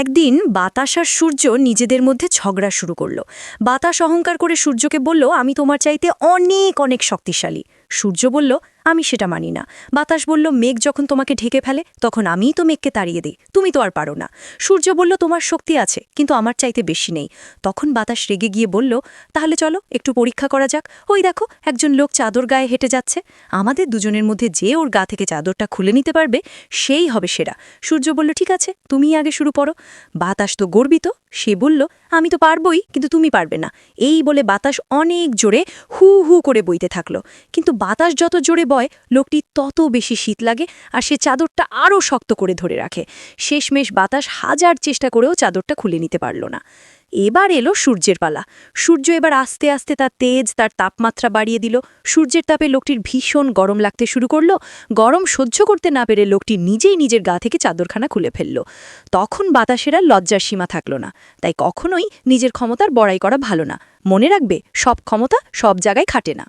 একদিন বাতাস আর সূর্য নিজেদের মধ্যে ঝগড়া শুরু করল। বাতাস অহংকার করে সূর্যকে বলল, আমি তোমার চাইতে অনেক অনেক শক্তিশালী। সূর্য বলল আমি সেটা মানি না। বাতাস বলল, মেঘ যখন তোমাকে ঢেকে ফেলে, তখন আমিই তো মেঘকে তাড়িয়ে দিই। তুমি তো আর পারো না। সূর্য বলল, তোমার শক্তি আছে, কিন্তু আমার চাইতে বেশি নেই। তখন বাতাস রেগে গিয়ে বলল, তাহলে চলো, একটু পরীক্ষা করা যাক। ওই দেখো, একজন লোক চাদর গায়ে হেঁটে যাচ্ছে। আমাদের দুজনের মধ্যে যে ওর গা থেকে চাদরটা খুলে নিতে পারবে, সেই হবে সেরা। সূর্য বলল, ঠিক আছে তুমি আগে শুরু করো। বাতাস তো গর্বিত, সে বলল, আমি তো পারবই, কিন্তু তুমি পারবে না। এই বলে বাতাস অনেক জোরে হু হু করে বইতে থাকল। কিন্তু বাতাস যত জোরে বয় লোকটি তত বেশি শীত লাগে আর সে চাদরটা আরও শক্ত করে ধরে রাখে। শেষমেশ বাতাস হাজার চেষ্টা করেও চাদরটা খুলে নিতে পারল না। এবার এলো সূর্যের পালা। সূর্য এবার আস্তে আস্তে তার তেজ, তার তাপমাত্রা বাড়িয়ে দিল। সূর্যের তাপে লোকটির ভীষণ গরম লাগতে শুরু করল। গরম সহ্য করতে না পেরে লোকটি নিজেই নিজের গা থেকে চাদরখানা খুলে ফেলল। তখন বাতাসের আর লজ্জার সীমা থাকল না। তাই কখনোই নিজের ক্ষমতার বড়াই করা ভালো না। মনে রাখবে, সব ক্ষমতা সব জায়গায় খাটে না।